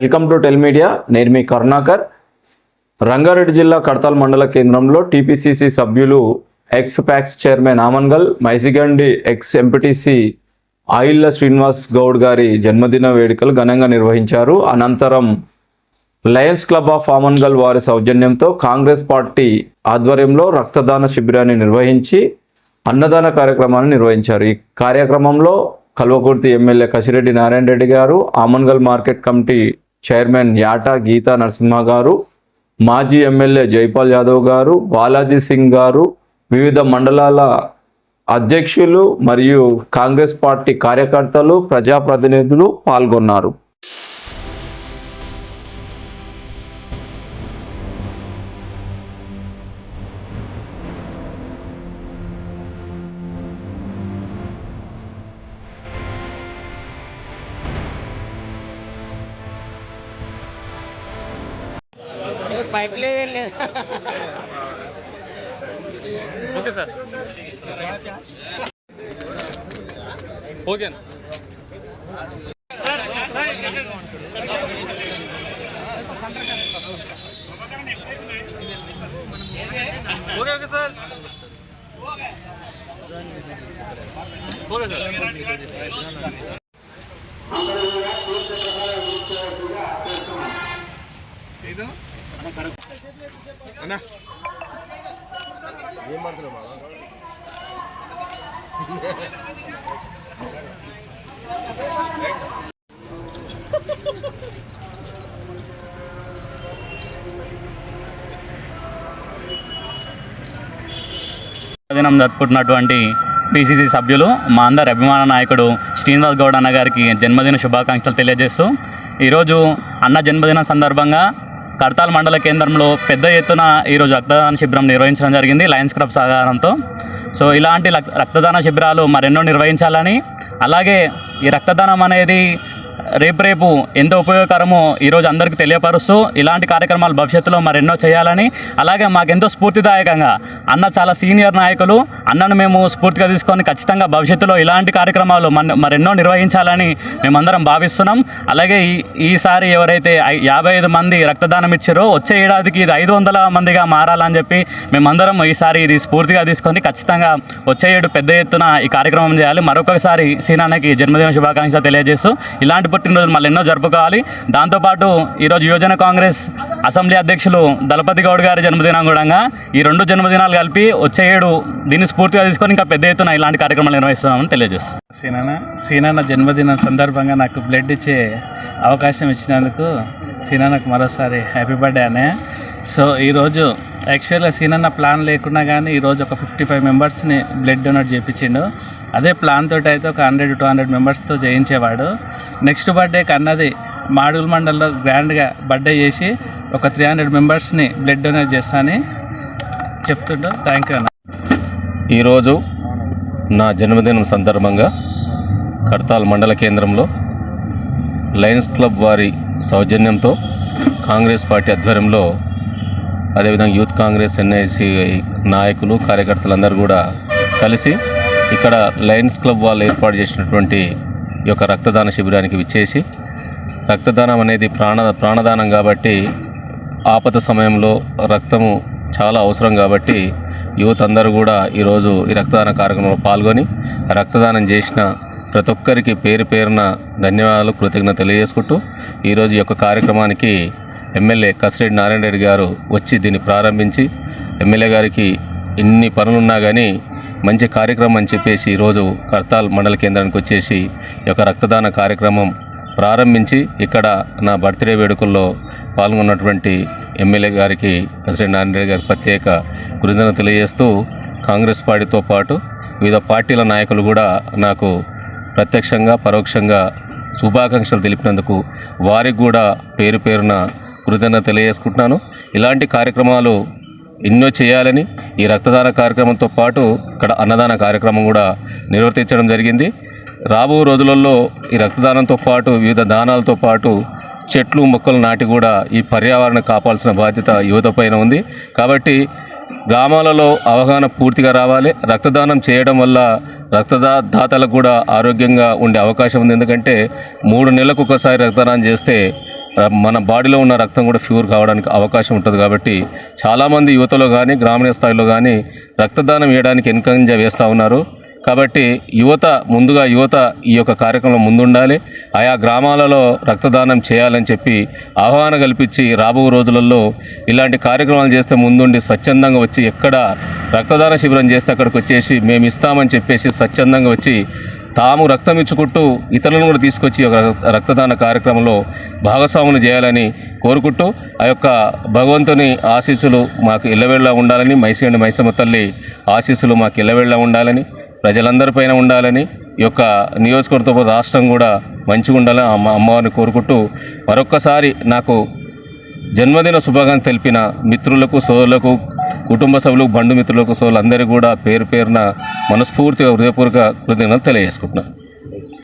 Welcome to tell media నేను మీ కరుణాకర్. రంగారెడ్డి జిల్లా కడతాల్ మండల కేంద్రంలో టీపీసీసీ సభ్యులు ex PACS chairman Amangal Maisigandi ex MPTC Ayilla Srinivas Goud గారి జన్మదిన వేడుకలు ఘనంగా నిర్వహించారు. అనంతరం లయన్స్ క్లబ్ ఆఫ్ ఆమన్గల్ వారి సౌజన్యంతో కాంగ్రెస్ పార్టీ ఆధ్వర్యంలో రక్తదాన శిబిరాన్ని నిర్వహించి అన్నదాన కార్యక్రమాన్ని నిర్వహించారు. ఈ కార్యక్రమంలో కల్వకుర్తి ఎమ్మెల్యే కసిరెడ్డి నారాయణ రెడ్డి గారు Amangal market committee chairman Yata Geetha Narasimha గారు మాజీ ఎమ్మెల్యే జైపాల్ యాదవ్ గారు బాలాజీ సింగ్ గారు వివిధ మండలాల అధ్యక్షులు మరియు కాంగ్రెస్ పార్టీ కార్యకర్తలు ప్రజాప్రతినిధులు పాల్గొన్నారు. बाइक ले। ले ओके सर। हो गया okay okay sir. Okay sir. See? అన్నా. దినం జరుపుకుంటున్నటువంటి పిసిసి సభ్యులు మా అందరి అభిమాన నాయకుడు శ్రీనివాస్ గౌడ్ అన్న గారికి జన్మదిన శుభాకాంక్షలు తెలియజేస్తూ ఈరోజు అన్న జన్మదిన సందర్భంగా కడతాల్ మండల కేంద్రంలో పెద్ద ఎత్తున ఈరోజు రక్తదాన శిబిరం నిర్వహించడం జరిగింది లయన్స్ క్లబ్ సహకారంతో. సో ఇలాంటి రక్- రక్తదాన శిబిరాలు మరెన్నో నిర్వహించాలని అలాగే ఈ రక్తదానం అనేది రేపు రేపు ఎంత ఉపయోగకరమో ఈరోజు అందరికీ తెలియపరుస్తూ ఇలాంటి కార్యక్రమాలు భవిష్యత్తులో మరెన్నో చేయాలని అలాగే మాకెంతో స్ఫూర్తిదాయకంగా అన్న చాలా సీనియర్ నాయకులు అన్నను మేము స్ఫూర్తిగా తీసుకొని ఖచ్చితంగా భవిష్యత్తులో ఇలాంటి కార్యక్రమాలు మన మరెన్నో నిర్వహించాలని మేమందరం భావిస్తున్నాం. అలాగే ఈ ఈసారి ఎవరైతే యాభై ఐదు మంది రక్తదానం ఇచ్చారో వచ్చే ఏడాదికి ఇది ఐదు వందల మందిగా మారాలని చెప్పి మేమందరం ఈసారి ఇది స్ఫూర్తిగా తీసుకొని ఖచ్చితంగా వచ్చే ఏడు పెద్ద ఎత్తున ఈ కార్యక్రమం చేయాలి. మరొకసారి సీనాన్నకి జన్మదిన శుభాకాంక్షలు తెలియజేస్తూ ఇలాంటి పుట్టినరోజు మళ్ళీ ఎన్నో జరుపుకోవాలి. దాంతోపాటు ఈరోజు యువజన కాంగ్రెస్ అసెంబ్లీ అధ్యక్షులు దళపతి గౌడ్ గారి జన్మదినం కూడా ఈ రెండు జన్మదినాలు కలిపి వచ్చే ఏడు దీన్ని స్ఫూర్తిగా తీసుకొని ఇంకా పెద్ద ఎత్తున ఇలాంటి కార్యక్రమాలు నిర్వహిస్తున్నామని తెలియజేస్తాం సీనన్న సీనాన్న జన్మదినం సందర్భంగా నాకు బ్లడ్ ఇచ్చే అవకాశం ఇచ్చినందుకు సీనాన్నకు మరోసారి హ్యాపీ బర్త్డే అనే. సో ఈరోజు యాక్చువల్గా సీనన్న ప్లాన్ లేకున్నా కానీ ఈరోజు ఒక ఫిఫ్టీ ఫైవ్ మెంబర్స్ని బ్లడ్ డొనేట్ చేయించిండు అదే ప్లాన్ తోటి అయితే ఒక హండ్రెడ్ టూ హండ్రెడ్ మెంబర్స్తో చేయించేవాడు నెక్స్ట్ బర్త్డేకి అన్నది మాడుగుల మండలంలో గ్రాండ్గా బర్త్డే చేసి ఒక త్రీ హండ్రెడ్ మెంబర్స్ని బ్లడ్ డొనేట్ చేస్తానని చెప్తుండో థ్యాంక్ యూ అన్న. ఈరోజు నా జన్మదినం సందర్భంగా కడతాల్ మండల కేంద్రంలో లయన్స్ క్లబ్ వారి సౌజన్యంతో కాంగ్రెస్ పార్టీ ఆధ్వర్యంలో అదేవిధంగా యూత్ కాంగ్రెస్ ఎన్ఐసి నాయకులు కార్యకర్తలందరూ కూడా కలిసి ఇక్కడ లయన్స్ క్లబ్ వాళ్ళు ఏర్పాటు చేసినటువంటి ఈ యొక్క రక్తదాన శిబిరానికి విచ్చేసి రక్తదానం అనేది ప్రాణ ప్రాణదానం కాబట్టి ఆపద సమయంలో రక్తము చాలా అవసరం కాబట్టి యువత అందరూ కూడా ఈరోజు ఈ రక్తదాన కార్యక్రమంలో పాల్గొని రక్తదానం చేసిన ప్రతి ఒక్కరికి పేరు పేరున ధన్యవాదాలు కృతజ్ఞత తెలియజేసుకుంటూ ఈరోజు ఈ యొక్క కార్యక్రమానికి ఎమ్మెల్యే కసిరెడ్డి నారాయణ రెడ్డి గారు వచ్చి దీన్ని ప్రారంభించి ఎమ్మెల్యే గారికి ఎన్ని పనులున్నా కానీ మంచి కార్యక్రమం అని చెప్పేసి ఈరోజు కర్తాల్ మండల కేంద్రానికి వచ్చేసి ఈ యొక్క రక్తదాన కార్యక్రమం ప్రారంభించి ఇక్కడ నా బర్త్డే వేడుకల్లో పాల్గొన్నటువంటి ఎమ్మెల్యే గారికి శ్రీ నారాయణ గారికి ప్రత్యేక కృతజ్ఞత తెలియజేస్తూ కాంగ్రెస్ పార్టీతో పాటు వివిధ పార్టీల నాయకులు కూడా నాకు ప్రత్యక్షంగా పరోక్షంగా శుభాకాంక్షలు తెలిపినందుకు వారికి కూడా పేరు పేరున కృతజ్ఞత తెలియజేసుకుంటున్నాను. ఇలాంటి కార్యక్రమాలు ఎన్నో చేయాలని ఈ రక్తదాన కార్యక్రమంతో పాటు ఇక్కడ అన్నదాన కార్యక్రమం కూడా నిర్వర్తించడం జరిగింది. రాబో రోజులలో ఈ రక్తదానంతో పాటు వివిధ దానాలతో పాటు చెట్లు మొక్కలు నాటి కూడా ఈ పర్యావరణ కాపాల్సిన బాధ్యత యువత పైన ఉంది. కాబట్టి గ్రామాలలో అవగాహన పూర్తిగా రావాలి. రక్తదానం చేయడం వల్ల రక్తదా దాతలకు కూడా ఆరోగ్యంగా ఉండే అవకాశం ఉంది. ఎందుకంటే మూడు నెలలకు ఒకసారి రక్తదానం చేస్తే మన బాడీలో ఉన్న రక్తం కూడా ఫ్యూర్ కావడానికి అవకాశం ఉంటుంది. కాబట్టి చాలామంది యువతలో కానీ గ్రామీణ స్థాయిలో కానీ రక్తదానం వేయడానికి వెనుకంజ వేస్తూ ఉన్నారు. కాబట్టి యువత ముందుగా యువత ఈ యొక్క కార్యక్రమంలో ముందుండాలి. ఆయా గ్రామాలలో రక్తదానం చేయాలని చెప్పి ఆహ్వాన కల్పించి రాబో రోజులలో ఇలాంటి కార్యక్రమాలు చేస్తే ముందుండి స్వచ్ఛందంగా వచ్చి ఎక్కడ రక్తదాన శిబిరం చేస్తే అక్కడికి వచ్చేసి మేము ఇస్తామని చెప్పేసి స్వచ్ఛందంగా వచ్చి తాము రక్తం ఇచ్చుకుంటూ ఇతరులను కూడా తీసుకొచ్చి ఒక రక్తదాన కార్యక్రమంలో భాగస్వాములు చేయాలని కోరుకుంటూ ఆ యొక్క భగవంతుని ఆశీస్సులు మాకు ఇళ్ళవేళ్ళ ఉండాలని మైసేండి మైసమ్మ తల్లి ఆశీస్సులు మాకు ఇళ్ళవేళ్ళ ఉండాలని ప్రజలందరిపైన ఉండాలని ఈ యొక్క నియోజకవర్గంతో పాటు రాష్ట్రం కూడా మంచిగా ఉండాలని అమ్మ అమ్మవారిని కోరుకుంటూ మరొక్కసారి నాకు జన్మదిన శుభాకాంక్షలు తెలిపిన మిత్రులకు సోదరులకు కుటుంబ సభ్యులకు బంధుమిత్రులకు సోదరులందరికీ కూడా పేరు పేరున మనస్ఫూర్తిగా హృదయపూర్వక కృతజ్ఞతలు తెలియజేసుకుంటున్నాను.